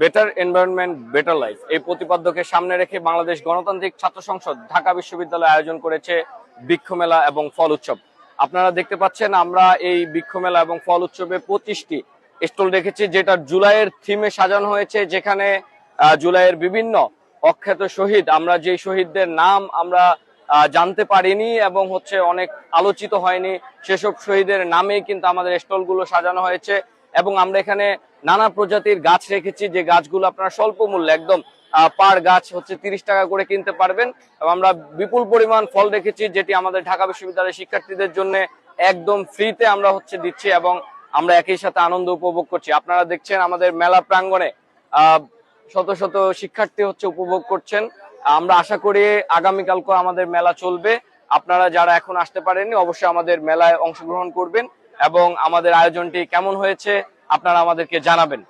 Better environment better life এই প্রতিপাদ্যকে সামনে রেখে বাংলাদেশ গণতান্ত্রিক ছাত্র সংসদ ঢাকা বিশ্ববিদ্যালয় আয়োজন করেছে বৃক্ষ মেলা এবং ফল উৎসব। আপনারা দেখতে পাচ্ছেন, আমরা এই বৃক্ষ মেলা এবং ফল উৎসবে পঁচিশটি স্টল রেখেছি যেটা জুলাইয়ের থিমে সাজানো হয়েছে, যেখানে জুলাইয়ের বিভিন্ন অখ্যাত শহীদ, আমরা যে শহীদদের নাম আমরা জানতে পারিনি এবং হচ্ছে অনেক আলোচিত হয়নি, সেসব শহীদের নামেই কিন্তু আমাদের স্টলগুলো সাজানো হয়েছে। এবং আমরা এখানে নানা প্রজাতির গাছ রেখেছি, যে গাছগুলো আপনারা স্বল্প মূল্যে একদম পার গাছ হচ্ছে তিরিশ টাকা করে কিনতে পারবেন। এবং আমরা বিপুল পরিমাণ ফল রেখেছি, যেটি আমাদের ঢাকা বিশ্ববিদ্যালয়ের শিক্ষার্থীদের জন্য একদম ফ্রিতে আমরা হচ্ছে দিচ্ছি এবং আমরা একই সাথে আনন্দ উপভোগ করছি। আপনারা দেখছেন আমাদের মেলা প্রাঙ্গণে শত শত শিক্ষার্থী হচ্ছে উপভোগ করছেন। আমরা আশা করি আগামীকালকে আমাদের মেলা চলবে। আপনারা যারা এখন আসতে পারেননি, অবশ্যই আমাদের মেলায় অংশগ্রহণ করবেন এবং আমাদের আয়োজনটি কেমন হয়েছে আপনারা আমাদেরকে জানাবেন।